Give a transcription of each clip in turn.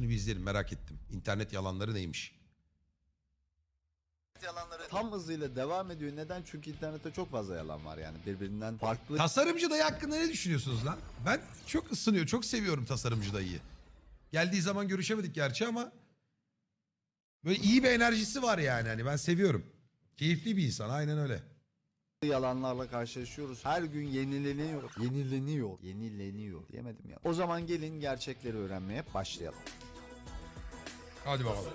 Bunu bir izleyelim merak ettim. İnternet yalanları neymiş? yalanları tam hızıyla devam ediyor. Neden? Çünkü internette çok fazla yalan var yani birbirinden farklı Tasarımcı dayı hakkında ne düşünüyorsunuz lan? Ben çok ısınıyor, çok seviyorum tasarımcı dayıyı. Geldiği zaman görüşemedik gerçi ama böyle iyi bir enerjisi var yani. Hani ben seviyorum. Keyifli bir insan aynen öyle. yalanlarla karşılaşıyoruz. Her gün yenileniyor. Yenileniyor. Yenileniyor diyemedim ya. O zaman gelin gerçekleri öğrenmeye başlayalım. Hadi bakalım.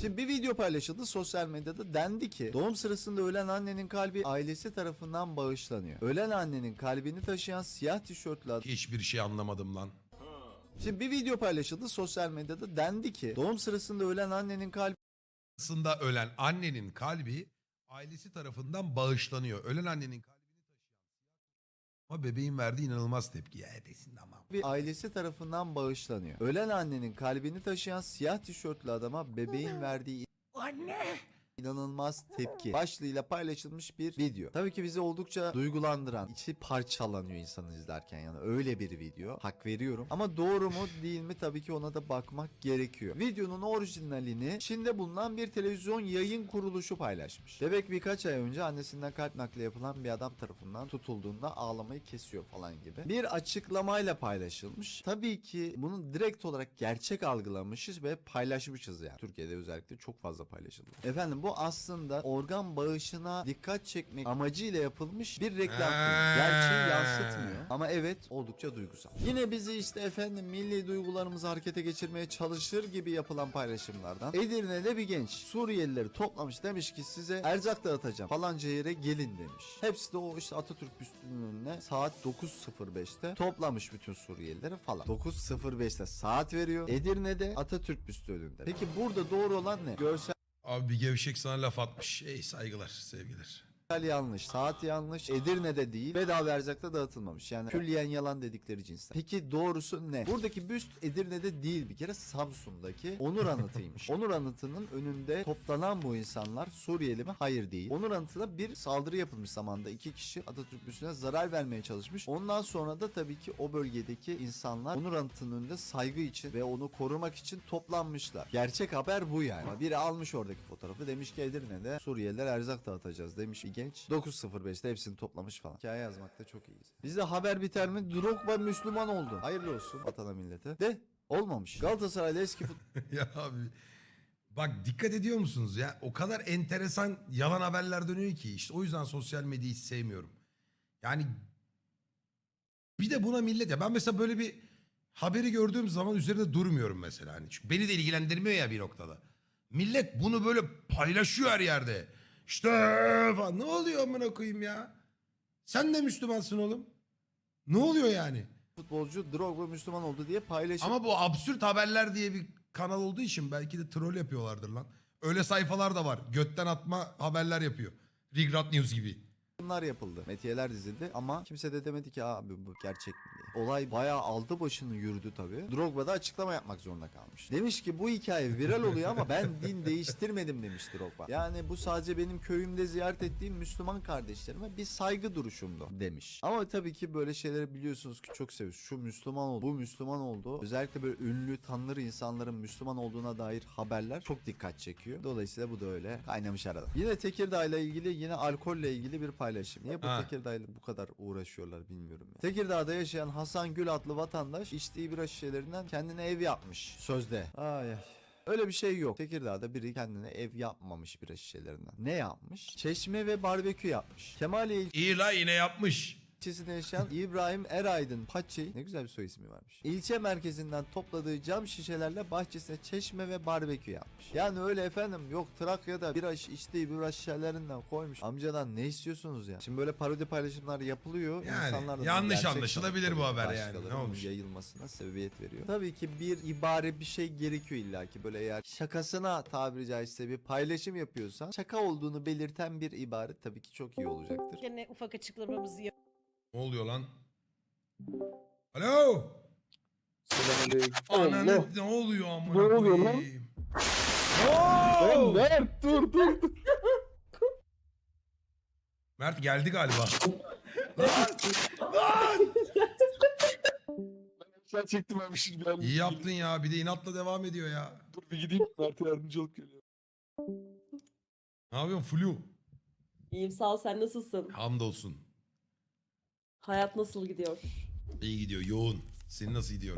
Şimdi bir video paylaşıldı sosyal medyada dendi ki doğum sırasında ölen annenin kalbi ailesi tarafından bağışlanıyor. Ölen annenin kalbini taşıyan siyah tişörtlü adam. Hiçbir şey anlamadım lan. Şimdi bir video paylaşıldı sosyal medyada dendi ki doğum sırasında ölen annenin kalbi Aslında ölen annenin kalbi ailesi tarafından bağışlanıyor. Ölen annenin taşıyan ama bebeğin verdiği inanılmaz tepki. Ya desin ama. ailesi tarafından bağışlanıyor. Ölen annenin kalbini taşıyan siyah tişörtlü adama bebeğin verdiği Anne. İnanılmaz tepki başlığıyla paylaşılmış bir video. Tabii ki bizi oldukça duygulandıran, içi parçalanıyor insanı izlerken yani öyle bir video. Hak veriyorum. Ama doğru mu değil mi tabii ki ona da bakmak gerekiyor. Videonun orijinalini Çin'de bulunan bir televizyon yayın kuruluşu paylaşmış. Bebek birkaç ay önce annesinden kalp nakli yapılan bir adam tarafından tutulduğunda ağlamayı kesiyor falan gibi. Bir açıklamayla paylaşılmış. Tabii ki bunu direkt olarak gerçek algılamışız ve paylaşmışız yani. Türkiye'de özellikle çok fazla paylaşıldı. Efendim bu aslında organ bağışına dikkat çekmek amacıyla yapılmış bir reklam filmi. Gerçeği yansıtmıyor ama evet oldukça duygusal. Yine bizi işte efendim milli duygularımızı harekete geçirmeye çalışır gibi yapılan paylaşımlardan Edirne'de bir genç Suriyelileri toplamış demiş ki size erzak dağıtacağım falanca yere gelin demiş. Hepsi de o işte Atatürk büstünün önüne saat 9.05'te toplamış bütün Suriyelileri falan. 9.05'te saat veriyor. Edirne'de Atatürk büstü önünde. Peki burada doğru olan ne? Görsel Abi bir gevşek sana laf atmış. Ey saygılar, sevgiler. Yanlış, saat yanlış, Edirne'de değil, bedava erzakta dağıtılmamış. Yani külliyen yalan dedikleri cinsten. Peki doğrusu ne? Buradaki büst Edirne'de değil bir kere Samsun'daki Onur Anıtı'ymış. Onur Anıtı'nın önünde toplanan bu insanlar Suriyeli mi? Hayır değil. Onur Anıtı'na bir saldırı yapılmış zamanda. iki kişi Atatürk büstüne zarar vermeye çalışmış. Ondan sonra da tabii ki o bölgedeki insanlar Onur Anıtı'nın önünde saygı için ve onu korumak için toplanmışlar. Gerçek haber bu yani. Biri almış oradaki fotoğrafı demiş ki Edirne'de Suriyeliler erzak dağıtacağız demiş bir genç. 9.05'te hepsini toplamış falan. Hikaye yazmakta çok iyiyiz. Bizde haber biter mi? Drogba Müslüman oldu. Hayırlı olsun vatana millete. De olmamış. Galatasaray'da eski ya abi bak dikkat ediyor musunuz ya? O kadar enteresan yalan haberler dönüyor ki işte o yüzden sosyal medyayı hiç sevmiyorum. Yani bir de buna millet ya ben mesela böyle bir haberi gördüğüm zaman üzerinde durmuyorum mesela. Hani çünkü beni de ilgilendirmiyor ya bir noktada. Millet bunu böyle paylaşıyor her yerde. İşte falan. Ne oluyor amına koyayım ya? Sen de Müslümansın oğlum. Ne oluyor yani? futbolcu Drogba Müslüman oldu diye paylaşım. Ama bu absürt haberler diye bir kanal olduğu için belki de troll yapıyorlardır lan. Öyle sayfalar da var. Götten atma haberler yapıyor. Rigrat News gibi. Bunlar yapıldı. Metiyeler dizildi ama kimse de demedi ki abi bu gerçek mi diye. Olay bayağı aldı başını yürüdü tabii. Drogba da açıklama yapmak zorunda kalmış. Demiş ki bu hikaye viral oluyor ama ben din değiştirmedim demiş Drogba. Yani bu sadece benim köyümde ziyaret ettiğim Müslüman kardeşlerime bir saygı duruşumdu demiş. Ama tabii ki böyle şeyleri biliyorsunuz ki çok seviyoruz. Şu Müslüman oldu, bu Müslüman oldu. Özellikle böyle ünlü tanınır insanların Müslüman olduğuna dair haberler çok dikkat çekiyor. Dolayısıyla bu da öyle kaynamış arada. Yine Tekirdağ ile ilgili yine alkolle ilgili bir paylaşım. Niye bu Ha. Tekirdağ ile bu kadar uğraşıyorlar bilmiyorum. Ya. Tekirdağ'da yaşayan Hasan Gül adlı vatandaş içtiği bira şişelerinden kendine ev yapmış sözde. Ay ay. Öyle bir şey yok. Tekirdağ'da biri kendine ev yapmamış bira şişelerinden. Ne yapmış? Çeşme ve barbekü yapmış. Kemaliye İyi la yine yapmış. İlçesinde yaşayan İbrahim Eraydın Paçi ne güzel bir soy ismi varmış. İlçe merkezinden topladığı cam şişelerle bahçesine çeşme ve barbekü yapmış. Yani öyle efendim yok Trakya'da bira iç- içtiği bira şişelerinden koymuş. Amcadan ne istiyorsunuz ya? Şimdi böyle parodi paylaşımlar yapılıyor. Yani İnsanlar da yanlış anlaşılabilir bu haber yani. Ne olmuş? yayılmasına sebebiyet veriyor. Tabii ki bir ibare bir şey gerekiyor illaki böyle eğer şakasına tabiri caizse bir paylaşım yapıyorsan şaka olduğunu belirten bir ibare tabii ki çok iyi olacaktır. Gene ufak açıklamamızı yap. Ne oluyor lan? Alo. Selamünaleyküm. Ananı ne oluyor amına Ne oluyor lan? koyayım? Lan Oo! Mert dur dur dur. Mert geldi galiba. lan! Lan! aşağı çektim ben bir şey. Ben İyi yaptın ya. Bir de inatla devam ediyor ya. Dur bir gideyim. Mert'e yardımcı olup geliyorum. Ne yapıyorsun Flu? İyiyim sağ ol sen nasılsın? Hamdolsun. Hayat nasıl gidiyor? İyi gidiyor. Yoğun. Senin nasıl gidiyor?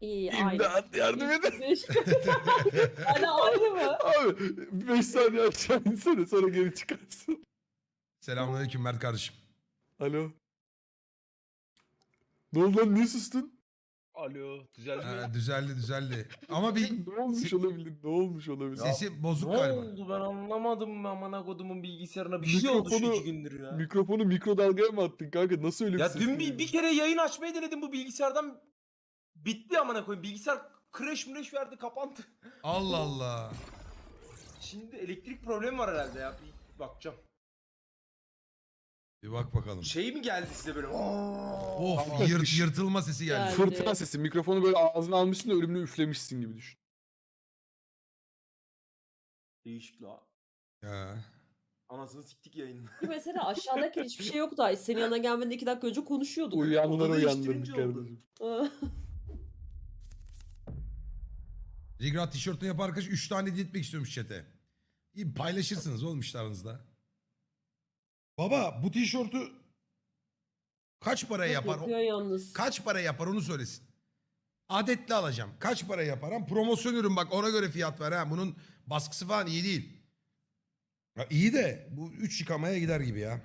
İyi aynı. İmdat yardım edin. Hala aynı mı? Abi 5 saniye aşağı insene sonra geri çıkarsın. Selamünaleyküm Mert kardeşim. Alo. Ne oldu lan niye sustun? Alo, düzeldi? Ha, düzeldi düzeldi. Ama bir Ne olmuş olabilir? Ne olmuş olabilir? sesi bozuk Ne galiba. oldu ben anlamadım amına kodumun bilgisayarına bir şey oldu şu Mikrofonu- iki gündür ya. Mikrofonu mikrodalgaya mı attın kanka? Nasıl öyle bir Ya ses dün bir, geliyor? bir kere yayın açmayı denedim bu bilgisayardan bitti amına koyayım. Bilgisayar crash mresh verdi kapandı. Allah Allah. Şimdi elektrik problemi var herhalde ya. Bir bakacağım. Bir bak bakalım. Şey mi geldi size böyle? Oo. Of yırt, düş- yırtılma sesi geldi. Yani- Fırtına sesi. Mikrofonu böyle ağzına almışsın da ölümünü üflemişsin gibi düşün. Değişik la. Ya. Anasını siktik yayını. Mesela aşağıdaki hiçbir şey yoktu. Ay, Senin yanına gelmeden iki dakika önce konuşuyorduk. Uyanları Oda uyandırdık değiştirince oldu. kardeşim. Rigrat tişörtünü yapan arkadaş 3 tane hediye etmek istiyormuş chat'e. İyi paylaşırsınız oğlum işte aranızda. Baba bu tişörtü kaç paraya yapar? Yapıyor yalnız. Kaç para yapar onu söylesin. Adetli alacağım. Kaç para yapar? Ha? Promosyon ürün bak ona göre fiyat ver ha. Bunun baskısı falan iyi değil. Ya iyi de bu 3 yıkamaya gider gibi ya.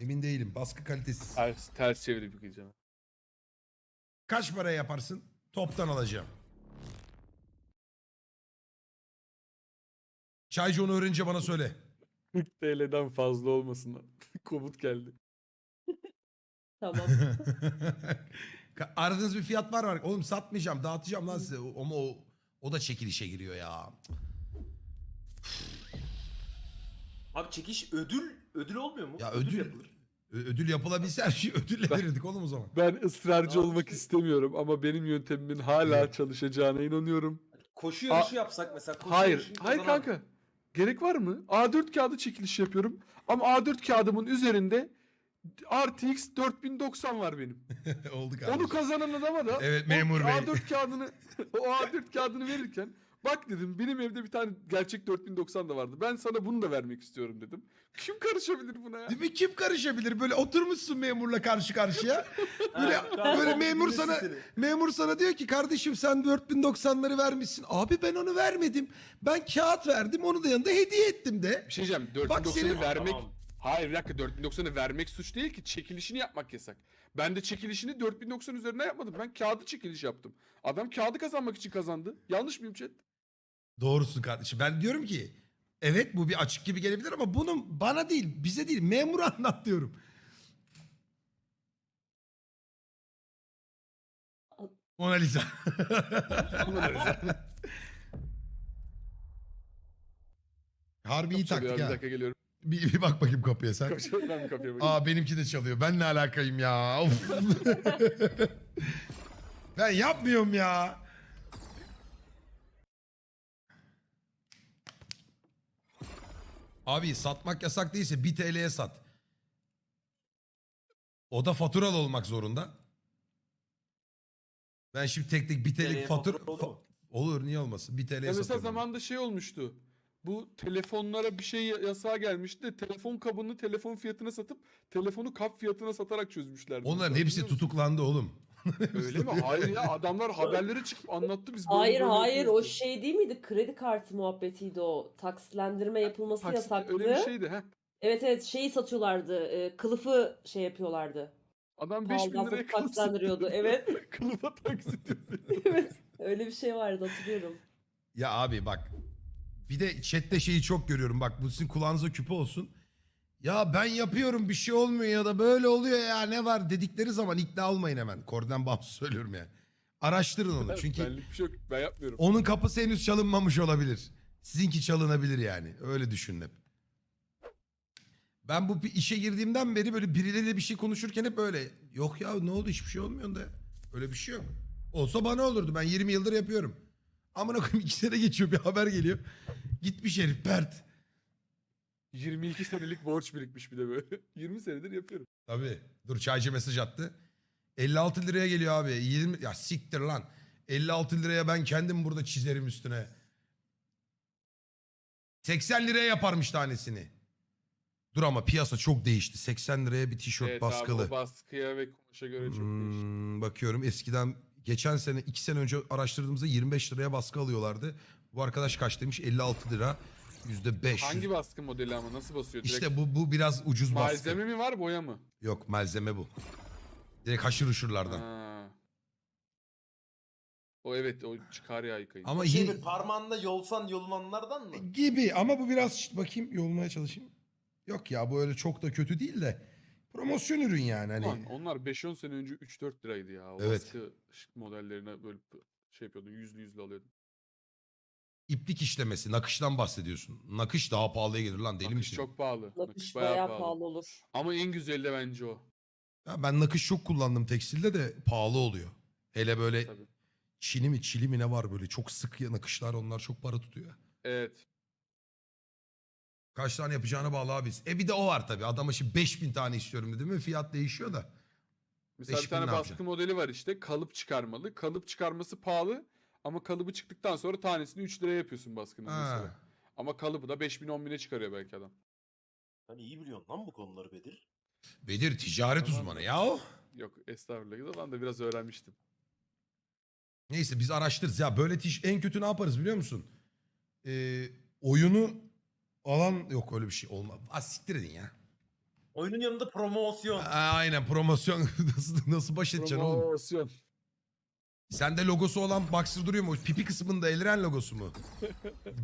Emin değilim. Baskı kalitesiz. Ters, ters çevirip yıkayacağım. Kaç paraya yaparsın? Toptan alacağım. Çaycı onu öğrenince bana söyle. 40 TL'den fazla olmasın. Komut geldi. Tamam. Ka- Aradığınız bir fiyat var mı? Oğlum satmayacağım, dağıtacağım lan size. O- Ama o, o da çekilişe giriyor ya. Abi çekiş ödül ödül olmuyor mu? Ya ödül- yapılır. Ö- ödül yapılabilse her şeyi ödülle verirdik oğlum o zaman. Ben ısrarcı Tamam, olmak şey- istemiyorum ama benim yöntemimin hala Evet. çalışacağına inanıyorum. Koşu yarışı yapsak mesela. Koşu Hayır, yarışını hayır kazanan- kanka. Gerek var mı? A4 kağıdı çekiliş yapıyorum. Ama A4 kağıdımın üzerinde RTX 4090 var benim. Oldu kardeşim. Onu kazanan adama da Evet, o memur bey. A4 kağıdını o A4 kağıdını verirken bak dedim benim evde bir tane gerçek 4090 da vardı. Ben sana bunu da vermek istiyorum dedim. Kim karışabilir buna ya? Değil mi? Kim karışabilir? Böyle oturmuşsun memurla karşı karşıya. Böyle, böyle memur sana memur sana diyor ki kardeşim sen 4090'ları vermişsin. Abi ben onu vermedim. Ben kağıt verdim onu da yanında hediye ettim de. Bir şey diyeceğim. Bak 4090'ı senin- vermek... Tamam. Hayır bir dakika 4090'ı vermek suç değil ki. Çekilişini yapmak yasak. Ben de çekilişini 4090 üzerine yapmadım. Ben kağıdı çekiliş yaptım. Adam kağıdı kazanmak için kazandı. Yanlış mıyım chat? Doğrusun kardeşim. Ben diyorum ki evet bu bir açık gibi gelebilir ama bunun bana değil bize değil memura anlat diyorum. Mona Lisa. Harbi iyi taktik Bir ha. dakika geliyorum. Bir, bir bak bakayım kapıya sen. Kaçıyorum ben kapıya bakayım. Aa benimki de çalıyor. Ben ne alakayım ya? Of. ben yapmıyorum ya. Abi satmak yasak değilse 1 TL'ye sat. O da faturalı olmak zorunda. Ben şimdi tek tek 1 TL'lik fatura... fatura olur fa- olur niye olmasın? 1 TL'ye Ya mesela satıyorum. zamanında şey olmuştu. Bu telefonlara bir şey yasağı gelmişti de telefon kabını telefon fiyatına satıp telefonu kap fiyatına satarak çözmüşlerdi. Onların hepsi musun? tutuklandı oğlum. Öyle mi? Hayır ya adamlar haberlere çıkıp anlattı biz. böyle Hayır böyle hayır o şey değil miydi? Kredi kartı muhabbetiydi o. Taksitlendirme yapılması Taksit- yasaktı. Öyle bir şeydi ha. Evet evet şeyi satıyorlardı. e, kılıfı şey yapıyorlardı. Adam 5000 Pahalıdan liraya satıp taksilendiriyordu. Evet. Kılıfa taksit evet. Öyle bir şey vardı hatırlıyorum. Ya abi bak bir de chatte şeyi çok görüyorum bak bu sizin kulağınıza küpe olsun. Ya ben yapıyorum bir şey olmuyor ya da böyle oluyor ya ne var dedikleri zaman ikna olmayın hemen. Korden bağımsız söylüyorum yani. Araştırın onu çünkü Benlik bir şey yok. Ben yapmıyorum. onun kapısı henüz çalınmamış olabilir. Sizinki çalınabilir yani öyle düşünün hep. Ben bu işe girdiğimden beri böyle birileriyle bir şey konuşurken hep böyle yok ya ne oldu hiçbir şey olmuyor da öyle bir şey yok. Olsa bana olurdu ben 20 yıldır yapıyorum. Amına koyayım iki sene geçiyor bir haber geliyor. Gitmiş herif pert. 22 senelik borç birikmiş bir de böyle. 20 senedir yapıyorum. Tabii. Dur çaycı mesaj attı. 56 liraya geliyor abi. 20 ya siktir lan. 56 liraya ben kendim burada çizerim üstüne. 80 liraya yaparmış tanesini. Dur ama piyasa çok değişti. 80 liraya bir tişört Evet baskılı. abi baskıya ve kumaşa göre çok değişti. Hmm, bakıyorum eskiden geçen sene 2 sene önce araştırdığımızda 25 liraya baskı alıyorlardı. Bu arkadaş kaç demiş? 56 lira. %5. Hangi baskı modeli ama nasıl basıyor? Direkt İşte bu bu biraz ucuz baskı. malzeme mi var boya mı? Yok malzeme bu. Direkt haşır uşurlardan. Ha. O evet o çıkar ya yıkayın. Ama Şey yine böyle parmağında yolsan yolunanlardan mı? gibi ama bu biraz şşt, bakayım yolmaya çalışayım. Yok ya bu öyle çok da kötü değil de promosyon ürün yani hani. Ulan onlar 5-10 sene önce 3-4 liraydı ya. O Evet. baskı şık modellerine böyle p- şey yapıyordun yüzlü yüzlü alıyordun. İplik işlemesi, nakıştan bahsediyorsun. Nakış daha pahalıya gelir lan deli Nakış misin? çok pahalı. Nakış bayağı pahalı olur. Ama en güzeli de bence o. Ya ben nakış çok kullandım tekstilde de pahalı oluyor. Hele böyle Tabii. Çin'i mi çili mi ne var böyle çok sık ya nakışlar onlar çok para tutuyor. Evet. Kaç tane yapacağına bağlı abi. E bir de o var tabii. Adama şimdi 5000 tane istiyorum dedi mi fiyat değişiyor da. Mesela bir 5000 tane ne baskı yapacaksın? modeli var işte. Kalıp çıkarmalı. Kalıp çıkarması pahalı. Ama kalıbı çıktıktan sonra tanesini 3 liraya yapıyorsun baskının mesela. Ha. Ama kalıbı da 5000 10 bine çıkarıyor belki adam. Sen iyi biliyorsun lan bu konuları Bedir. Bedir ticaret Tamam. uzmanı ya o. Yok estağfurullah. Ben de biraz öğrenmiştim. Neyse biz araştırırız. Ya böyle tiş en kötü ne yaparız biliyor musun? Ee, oyunu alan yok öyle bir şey olmaz. Az siktir edin ya. Oyunun yanında promosyon. Aa, aynen promosyon nasıl, nasıl baş edeceksin oğlum? Promosyon. Sende logosu olan Boxer duruyor mu? O Pipi kısmında Elren logosu mu?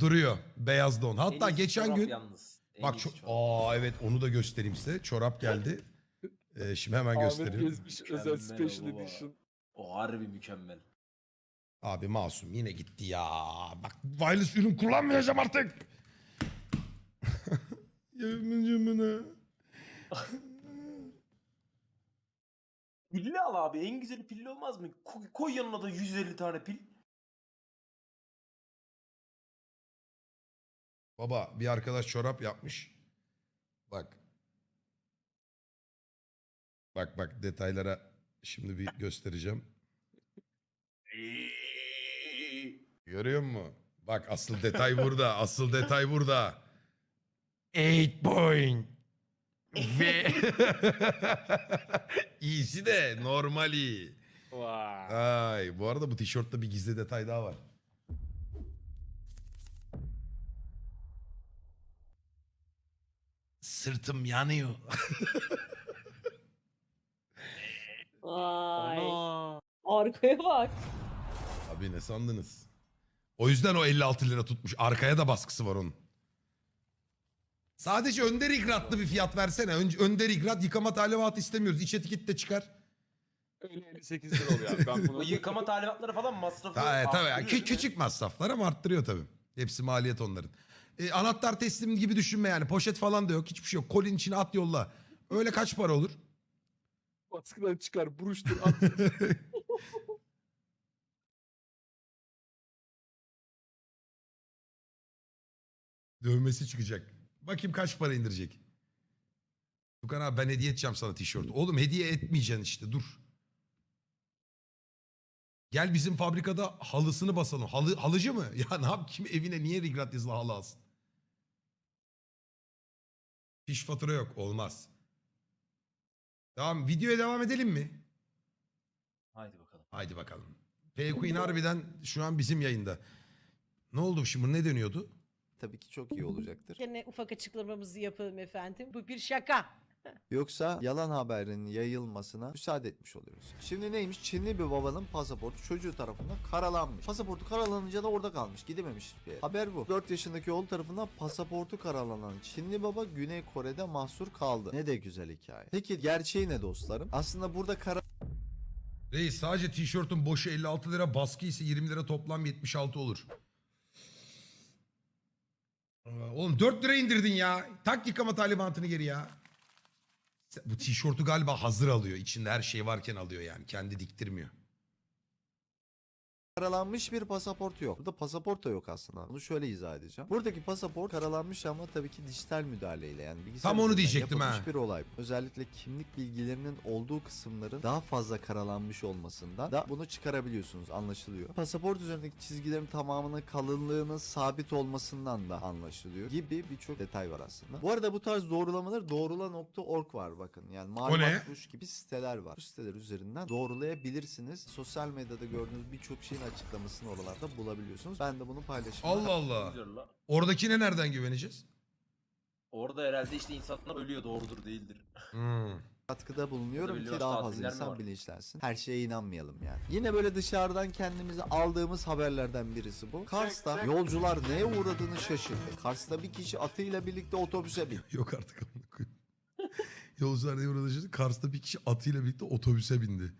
duruyor. Beyaz don. Hatta En iyisi geçen çorap gün Yalnız. En bak iyisi çorap. aa evet onu da göstereyim size. Çorap geldi. Ee, şimdi hemen Ahmet göstereyim. Gezmiş özel Mükemmel special baba. edition. O harbi mükemmel. Abi masum yine gitti ya. Bak wireless ürün kullanmayacağım artık. Yemin cümle. Pilli al abi. En güzeli pilli olmaz mı? Ko- koy yanına da 150 tane pil. Baba bir arkadaş çorap yapmış. Bak. Bak bak detaylara şimdi bir göstereceğim. Görüyor musun? Bak asıl detay burada. Asıl detay burada. 8 point. Ve iyisi de normali. Vay. Ay bu arada bu tişörtte bir gizli detay daha var. Sırtım yanıyor. Vay. Ana. Arkaya bak. Abi ne sandınız? O yüzden o 56 lira tutmuş. Arkaya da baskısı var onun. Sadece önder ikratlı bir fiyat versene. Ön, önder ikrat yıkama talimatı istemiyoruz. İç etiket de çıkar. Öyle 58 lira oluyor abi. Ben bunu yıkama talimatları falan masrafı Ta, tabii, arttırıyor. Kü- değil mi? küçük masraflar ama arttırıyor tabii. Hepsi maliyet onların. E, anahtar teslim gibi düşünme yani. Poşet falan da yok. Hiçbir şey yok. Kolin içine at yolla. Öyle kaç para olur? baskıdan çıkar, buruştur, at. Dövmesi çıkacak. Bakayım kaç para indirecek. Tukan abi ben hediye edeceğim sana tişört. Oğlum hediye etmeyeceksin işte dur. Gel bizim fabrikada halısını basalım. Halı, halıcı mı? Ya ne yap kim evine niye rigrat yazılı halı alsın? Fiş fatura yok olmaz. Tamam videoya devam edelim mi? Haydi bakalım. Haydi bakalım. P Queen harbiden şu an bizim yayında. Ne oldu şimdi ne dönüyordu? Tabii ki çok iyi olacaktır. Gene ufak açıklamamızı yapalım efendim. Bu bir şaka. Yoksa yalan haberin yayılmasına müsaade etmiş oluyoruz. Şimdi neymiş? Çinli bir babanın pasaportu çocuğu tarafından karalanmış. Pasaportu karalanınca da orada kalmış. Gidememiş bir yere. Haber bu. 4 yaşındaki oğlu tarafından pasaportu karalanan Çinli baba Güney Kore'de mahsur kaldı. Ne de güzel hikaye. Peki gerçeği ne dostlarım? Aslında burada kara Reis sadece tişörtün boşu 56 lira baskı ise 20 lira toplam 76 olur. Aa, Oğlum 4 lira indirdin ya. Tak yıkama talimatını geri ya. Bu tişörtü galiba hazır alıyor. İçinde her şey varken alıyor yani. Kendi diktirmiyor. Karalanmış bir pasaport yok. Burada pasaport da yok aslında. Bunu şöyle izah edeceğim. Buradaki pasaport karalanmış ama tabii ki dijital müdahaleyle yani bilgisayar Tam onu diyecektim yapılmış ha. bir olay. Özellikle kimlik bilgilerinin olduğu kısımların daha fazla karalanmış olmasından da bunu çıkarabiliyorsunuz anlaşılıyor. Pasaport üzerindeki çizgilerin tamamının kalınlığının sabit olmasından da anlaşılıyor gibi birçok detay var aslında. Bu arada bu tarz doğrulamalar doğrula.org var bakın. Yani malumat gibi siteler var. Bu siteler üzerinden doğrulayabilirsiniz. Sosyal medyada gördüğünüz birçok şeyin açıklamasını oralarda bulabiliyorsunuz. Ben de bunu paylaşımda Allah Allah. Güzel la. Oradakine nereden güveneceğiz? Orada herhalde işte insanlar ölüyor doğrudur değildir. Hmm. katkıda bulunuyorum ki daha fazla tatiller mi insan var? bilinçlensin. Her şeye inanmayalım yani. Yine böyle dışarıdan kendimize aldığımız haberlerden birisi bu. Kars'ta yolcular neye uğradığını şaşırdı. Kars'ta bir kişi atıyla birlikte otobüse bindi. Yok artık amına koyayım. Yolcular burada şimdi? Kars'ta bir kişi atıyla birlikte otobüse bindi.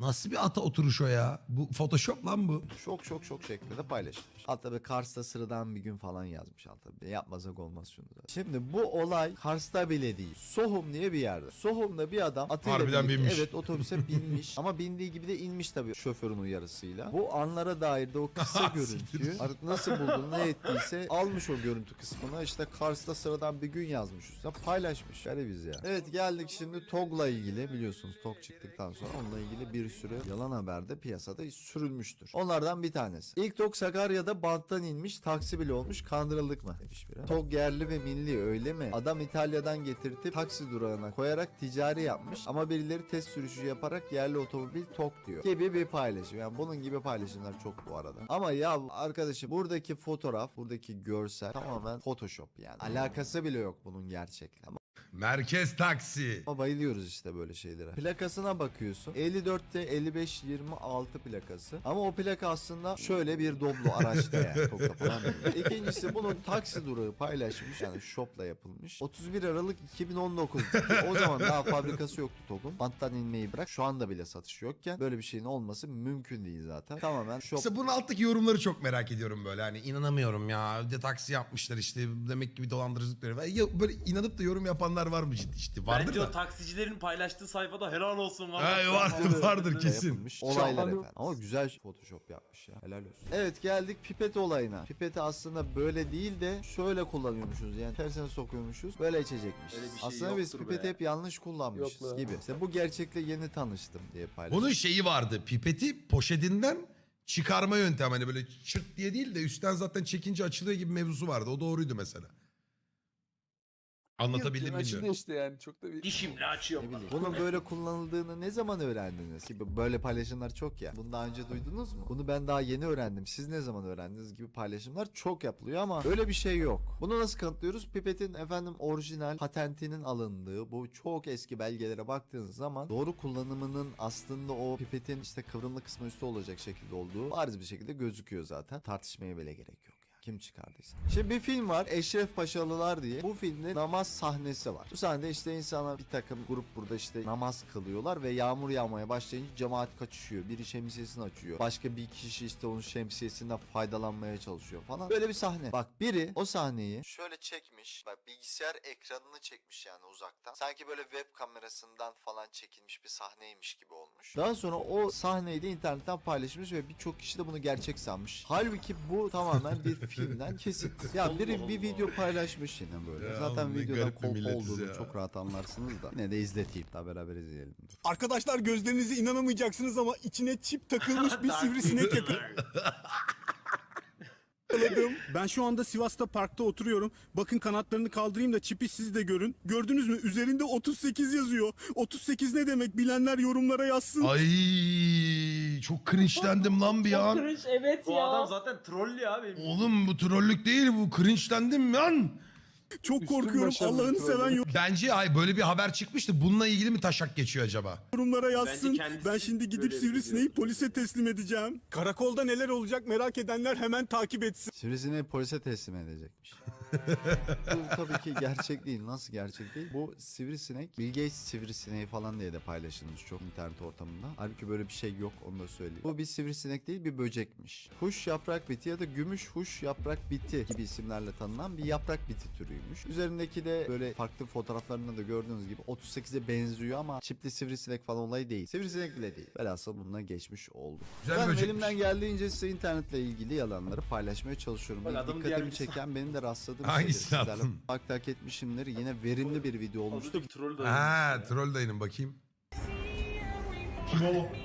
Nasıl bir ata oturuş o ya? Bu Photoshop lan bu. Şok şok şok şeklinde paylaşılmış. Hatta bir Kars'ta sıradan bir gün falan yazmış altta. Bir Yapmasak olmaz şunu da. Şimdi bu olay Kars'ta bile değil. Sohum diye bir yerde. Sohum'da bir adam atıyla Harbiden binmiş. evet otobüse binmiş ama bindiği gibi de inmiş tabii şoförün uyarısıyla. Bu anlara dair de o kısa görüntüyü Siktir. artık nasıl buldu ne ettiyse almış o görüntü kısmına işte Kars'ta sıradan bir gün yazmış üstüne paylaşmış. Garibiz ya. Evet geldik şimdi TOG'la ilgili biliyorsunuz TOG çıktıktan sonra onunla ilgili bir sürü yalan haber de piyasada sürülmüştür. Onlardan bir tanesi. İlk TOG Sakarya'da banttan inmiş taksi bile olmuş kandırıldık mı demiş. TOG yerli ve milli öyle mi? Adam İtalya'dan getirtip taksi durağına koyarak ticari yapmış ama birileri test sürüşü yaparak yerli otomobil TOG diyor. Gibi bir paylaşım. Yani bunun gibi paylaşımlar çok bu arada. Ama ya arkadaşım buradaki fotoğraf, buradaki görsel tamamen Photoshop yani. Alakası bile yok bunun gerçekle. Merkez taksi. ama bayılıyoruz işte böyle şeylere. Plakasına bakıyorsun. 54'te 55 26 plakası. Ama o plaka aslında şöyle bir Doblo araçta yani. Tokyo falan değil. İkincisi bunun taksi durağı paylaşmış. Yani shopla yapılmış. 31 Aralık 2019. o zaman daha fabrikası yoktu TOG'un. Banttan inmeyi bırak. Şu anda bile satış yokken böyle bir şeyin olması mümkün değil zaten. Tamamen shop İşte bunun alttaki yorumları çok merak ediyorum böyle. Hani inanamıyorum ya. Bir de taksi yapmışlar işte. Demek ki bir dolandırıcılıkları var. Ya böyle inanıp da yorum yapanlar var mı ciddi işte? Vardır Bence da. o taksicilerin paylaştığı sayfada helal olsun var. Ay, vardır vardır kesin. yapılmış olaylar efendim. Ama güzel Photoshop yapmış ya. Helal olsun. Evet geldik pipet olayına. Pipeti aslında böyle değil de şöyle kullanıyormuşuz yani tersine sokuyormuşuz. Böyle içecekmiş. Öyle bir şey aslında biz yoktur pipeti be. hep yanlış kullanmışız Yok gibi. İşte bu gerçekle yeni tanıştım diye paylaşmış. Bunun şeyi vardı. Pipeti poşetinden çıkarma yöntemi. Hani böyle çırt diye değil de üstten zaten çekince açılıyor gibi mevzusu vardı. O doğruydu mesela. Anlatabildim mi bilmiyorum. işte yani çok da bir... Dişimle Ne açıyorum. bileyim. Bunun böyle kullanıldığını ne zaman öğrendiniz? Gibi böyle paylaşımlar çok ya. Bunu daha önce duydunuz mu? Bunu ben daha yeni öğrendim. Siz ne zaman öğrendiniz gibi paylaşımlar çok yapılıyor ama öyle bir şey yok. Bunu nasıl kanıtlıyoruz? Pipetin efendim orijinal patentinin alındığı bu çok eski belgelere baktığınız zaman doğru kullanımının aslında o pipetin işte kıvrımlı kısmı üstü olacak şekilde olduğu bariz bir şekilde gözüküyor zaten. Tartışmaya bile gerek yok. Kim çıkardıysa. Şimdi bir film var Eşref Paşalılar diye. Bu filmde namaz sahnesi var. Bu sahnede işte insanlar bir takım grup burada işte namaz kılıyorlar ve yağmur yağmaya başlayınca cemaat kaçışıyor. Biri şemsiyesini açıyor. Başka bir kişi işte onun şemsiyesinden faydalanmaya çalışıyor falan. Böyle bir sahne. Bak biri o sahneyi şöyle çekmiş. Bak bilgisayar ekranını çekmiş yani uzaktan. Sanki böyle web kamerasından falan çekilmiş bir sahneymiş gibi olmuş. Daha sonra o sahneyi de internetten paylaşmış ve birçok kişi de bunu gerçek sanmış. Halbuki bu tamamen bir filmden kesit. Ya biri bir video paylaşmış yine böyle. Ya Zaten videodan garip bir kolpa milletiz olduğunu ya. çok rahat anlarsınız da. Yine de izleteyim. Daha beraber izleyelim. Arkadaşlar gözlerinize inanamayacaksınız ama içine çip takılmış bir sivrisinek yakaladım. Ben şu anda Sivas'ta parkta oturuyorum. Bakın kanatlarını kaldırayım da çipi siz de görün. Gördünüz mü? Üzerinde 38 yazıyor. 38 ne demek? Bilenler yorumlara yazsın. Ay çok cringe'lendim lan bir Çok an. cringe, evet Bu ya. adam zaten troll ya abi. Oğlum bu trollük değil bu cringe'lendim lan. Çok Üstün korkuyorum. başarılı Allah'ını bir seven troll. Bence ay böyle bir haber çıkmıştı. Bununla ilgili mi taşak geçiyor acaba? yorumlara yazsın. kendisi Ben şimdi gidip böyle sivrisineği polise teslim edeceğim. Karakolda neler olacak merak edenler hemen takip etsin. Sivrisineği polise teslim edecekmiş. Bu tabii ki gerçek değil. Nasıl gerçek değil? Bu sivrisinek, Bill Gates sivrisineği falan diye de paylaşılmış çok internet ortamında. Halbuki böyle bir şey yok onu da söyleyeyim. Bu bir sivrisinek değil bir böcekmiş. Huş yaprak biti ya da gümüş huş yaprak biti gibi isimlerle tanınan bir yaprak biti türüymüş. Üzerindeki de böyle farklı fotoğraflarında da gördüğünüz gibi 38'e benziyor ama çipli sivrisinek falan olayı değil. Sivrisinek bile değil. Velhasıl bununla geçmiş oldu. Güzel ben böcekmiş. elimden geldiğince size internetle ilgili yalanları paylaşmaya çalışıyorum. Dikkatimi çeken benim de rastladığım Hangisini şeyleri sizlerle attın? tak tak etmişimdir. Yine verimli bir video olmuştu. Bir troll de Ha troll dayının bakayım. Kim o?